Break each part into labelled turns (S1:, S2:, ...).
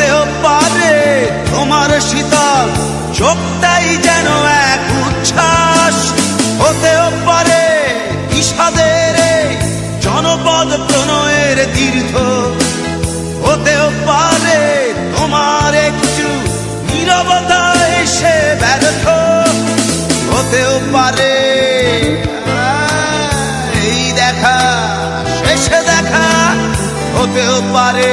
S1: হতেও পারে, তোমার শীতল চোখটাই যেন এক উচ্ছ্বাস। হতেও পারে বিষাদের জনপদ প্রণয়ের তীর্থ হতেও পারে, তোমার একটু নীরবতা এসে ব্যর্থ। হতেও পারে, এই দেখা, শেষে দেখা। হতেও পারে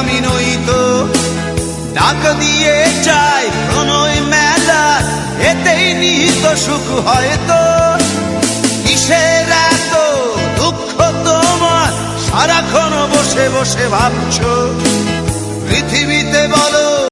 S1: আমি তো। ডাক দিয়ে চাই প্রণয় মেলা, এতেই নিহিত সুখ হয়তো কিসের এত দুঃখ তোমার? সারাক্ষণ বসে বসে ভাবছ। পৃথিবীতে বলো